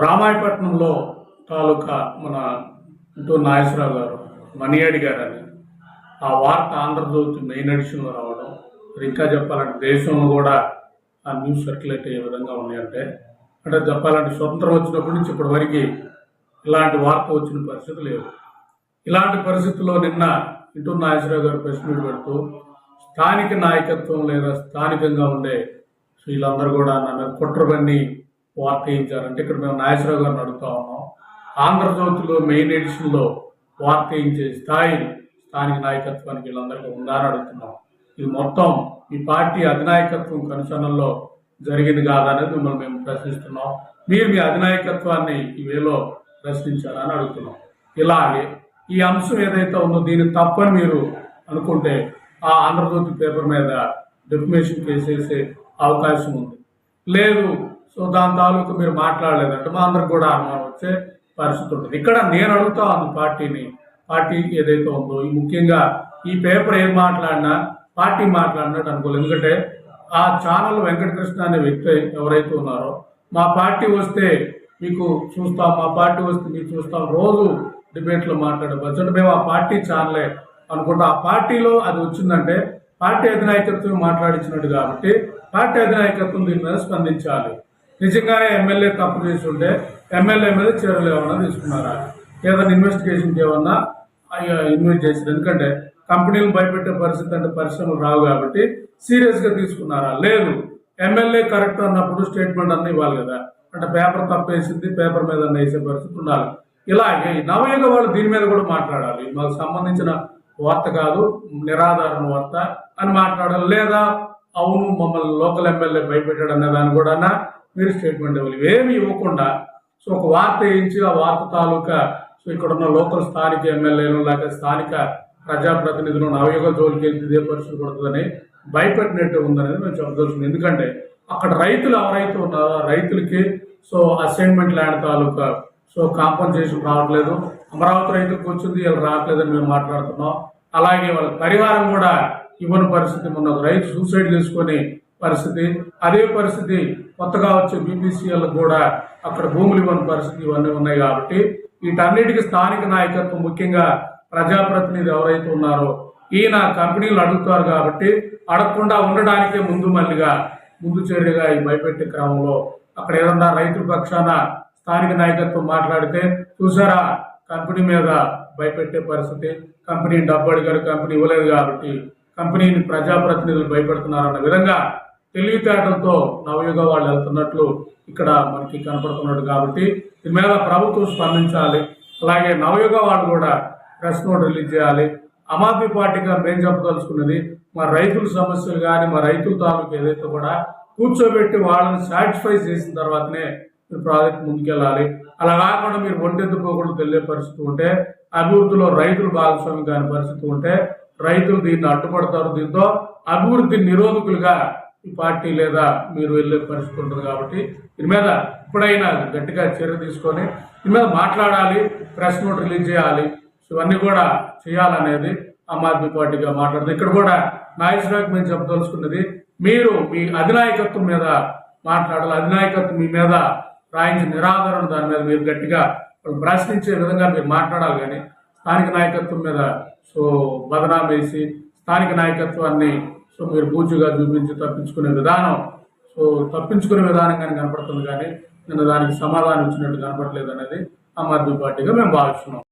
రామాయపట్నంలో తాలూకా మన అంటూ నాగేశ్వరరావు గారు మణియాడి గారు అని ఆ వార్త ఆంధ్రజ్యోతి మెయిన్ ఎడిషన్లో రావడం ఇంకా చెప్పాలంటే దేశంలో కూడా ఆ న్యూస్ సర్క్యులేట్ అయ్యే విధంగా ఉన్నాయంటే అంటే చెప్పాలంటే స్వతంత్రం వచ్చినప్పటి నుంచి ఇప్పటి వరకు ఇలాంటి వార్త వచ్చిన పరిస్థితి లేవు ఇలాంటి పరిస్థితుల్లో నిన్న ఇటు నాగేశ్వరరావు గారు ప్రెస్ మీట్ పెడుతూ స్థానిక నాయకత్వం లేదా స్థానికంగా ఉండే వీళ్ళందరూ కూడా నన్ను కుట్రబన్ని వార్త వేయించారంటే ఇక్కడ మేము నాగేశ్వరరావు గారిని అడుగుతా ఉన్నాం. ఆంధ్రజ్యోతిలో మెయిన్ ఎడిషన్లో వార్త వేయించే స్థాయి స్థానిక నాయకత్వానికి వీళ్ళందరికీ ఉందని అడుగుతున్నాం. ఇది మొత్తం ఈ పార్టీ అధినాయకత్వం కనుసనల్లో జరిగింది కాదనేది మిమ్మల్ని మేము ప్రశ్నిస్తున్నాం. మీరు మీ అధినాయకత్వాన్ని ఈ వేలో ప్రశ్నించారని అడుగుతున్నాం. ఇలాగే ఈ అంశం ఏదైతే ఉందో దీన్ని తప్పని మీరు అనుకుంటే ఆ ఆంధ్రజ్యోతి పేపర్ మీద డిఫమేషన్ కేసు అవకాశం ఉంది. లేదు సో దాని తాలూకు మీరు మాట్లాడలేదంటే మా అందరికి కూడా అనుమానం వచ్చే పరిస్థితి ఉంటుంది. ఇక్కడ నేను అడుగుతాను పార్టీని పార్టీ ఏదైతే ఉందో ఈ ముఖ్యంగా ఈ పేపర్ ఏం మాట్లాడినా పార్టీ మాట్లాడినట్టు అనుకోలేదు. ఎందుకంటే ఆ ఛానల్ వెంకటకృష్ణ అనే వ్యక్తి ఎవరైతే ఉన్నారో మా పార్టీ వస్తే మీకు చూస్తాం మా పార్టీ వస్తే మీకు చూస్తాం రోజు డిబేట్లో మాట్లాడే బడ్జెట్ మేము ఆ పార్టీ ఛానలే అనుకుంటా. ఆ పార్టీలో అది వచ్చిందంటే పార్టీ అధినాయకత్వం మాట్లాడించినట్టు కాబట్టి పార్టీ అధినాయకత్వం దీని మీద స్పందించాలి. నిజంగానే ఎమ్మెల్యే తప్పు చేసి ఉంటే ఎమ్మెల్యే మీద చర్యలు ఏమన్నా తీసుకున్నారా? ఏదైనా ఇన్వెస్టిగేషన్కి ఏమన్నా ఇన్వెస్ట్ చేశారు ఎందుకంటే కంపెనీలు భయపెట్టే పరిస్థితి అంటే పరిశ్రమలు రావు కాబట్టి సీరియస్గా తీసుకున్నారా? లేదు. ఎమ్మెల్యే కరెక్ట్ అన్నప్పుడు స్టేట్మెంట్ అన్నీ ఇవ్వాలి కదా. అంటే పేపర్ తప్పేసింది పేపర్ మీద అన్న వేసే పరిస్థితి ఉండాలి. ఇలాగే నవయుగ వాళ్ళు దీని మీద కూడా మాట్లాడాలి. మాకు సంబంధించిన వార్త కాదు నిరాధారణ వార్త అని మాట్లాడాలి లేదా అవును మమ్మల్ని లోకల్ ఎమ్మెల్యే భయపెట్టాడు అనే దాన్ని కూడా మీరు స్టేట్మెంట్ ఇవ్వాలి. ఏమి ఇవ్వకుండా సో ఒక వార్త వేయించి ఆ వార్త తాలూకా సో ఇక్కడ ఉన్న లోకల్ స్థానిక ఎమ్మెల్యేలు లేక స్థానిక ప్రజాప్రతినిధులు నవయుగ జోలికి వెళ్తే ఇదే పరిస్థితి పడుతుందని భయపెట్టినట్టు ఉందనేది మేము చెప్పదలుచుకుంది ఎందుకంటే అక్కడ రైతులు ఎవరైతే ఉన్నారో ఆ రైతులకి సో అసైన్మెంట్ ల్యాండ్ తాలూకా సో కాంపన్సేషన్ రావట్లేదు. అమరావతి రైతులకు వచ్చింది వీళ్ళు రావట్లేదని మేము మాట్లాడుతున్నాం. అలాగే వాళ్ళ పరివారం కూడా ఇవ్వని పరిస్థితి ఉన్న రైతు సూసైడ్ చేసుకునే పరిస్థితి. అదే పరిస్థితి కొత్తగా వచ్చే బీపీసీఎల్ కూడా అక్కడ భూములు ఇవ్వని పరిస్థితి ఇవన్నీ ఉన్నాయి కాబట్టి వీటన్నిటికీ స్థానిక నాయకత్వం ముఖ్యంగా ప్రజాప్రతినిధి ఎవరైతే ఉన్నారో ఈయన కంపెనీలు అడుగుతారు కాబట్టి అడగకుండా ఉండడానికే ముందు మళ్ళీగా ముందు చర్యగా ఈ భయపెట్టే క్రమంలో అక్కడ ఏదన్నా రైతుల పక్షాన స్థానిక నాయకత్వం మాట్లాడితే చూసారా? కంపెనీ మీద భయపెట్టే పరిస్థితి కంపెనీ డబ్బు అడిగారు కంపెనీ ఇవ్వలేదు కాబట్టి కంపెనీని ప్రజాప్రతినిధులు భయపెడుతున్నారన్న విధంగా తెలివితేటలతో నవయుగ వాళ్ళు వెళ్తున్నట్లు ఇక్కడ మనకి కనపడుతున్నాడు కాబట్టి దీని మీద ప్రభుత్వం స్పందించాలి. అలాగే నవయుగ వాళ్ళు కూడా ప్రెస్ నోట్ రిలీజ్ చేయాలి. ఆమ్ ఆద్మీ పార్టీగా మేము చెప్పదలుచుకున్నది? మా రైతుల సమస్యలు కానీ మా రైతుల తాలూకు ఏదైతే కూడా కూర్చోబెట్టి వాళ్ళని సాటిస్ఫై చేసిన తర్వాతనే మీరు ప్రాజెక్ట్ ముందుకెళ్ళాలి. అలా కాకుండా మీరు ఒంటెద్దు తెలియ పరిస్థితి ఉంటే అభివృద్ధిలో రైతులు భాగస్వామి కాని పరిస్థితి ఉంటే రైతులు దీన్ని అడ్డుపడతారు. దీంతో అభివృద్ధి నిరోధకులుగా ఈ పార్టీ లేదా మీరు వెళ్ళే పరిస్థితి ఉంటుంది కాబట్టి దీని మీద ఇప్పుడైనా గట్టిగా చర్య తీసుకొని దీని మీద మాట్లాడాలి ప్రెస్ నోట్ రిలీజ్ చేయాలి. ఇవన్నీ కూడా చేయాలనేది ఆమ్ ఆద్మీ పార్టీగా మాట్లాడుతుంది. ఇక్కడ కూడా నాగేశ్వరరావుకి మేము చెప్పదలుచుకున్నది మీరు మీ అధినాయకత్వం మీద మాట్లాడాలి. అధినాయకత్వం మీ మీద రాయించిన నిరాదరణ దాని మీద మీరు గట్టిగా ప్రశ్నించే విధంగా మీరు మాట్లాడాలి కానీ స్థానిక నాయకత్వం మీద సో బదనాం వేసి స్థానిక నాయకత్వాన్ని సో మీరు బూజుగా చూపించి తప్పించుకునే విధానం సో తప్పించుకునే విధానం కానీ కనపడుతుంది కానీ నేను దానికి సమాధానం ఇచ్చినట్టు కనపడలేదు అనేది ఆమ్ ఆద్మీ పార్టీగా మేము భావిస్తున్నాం.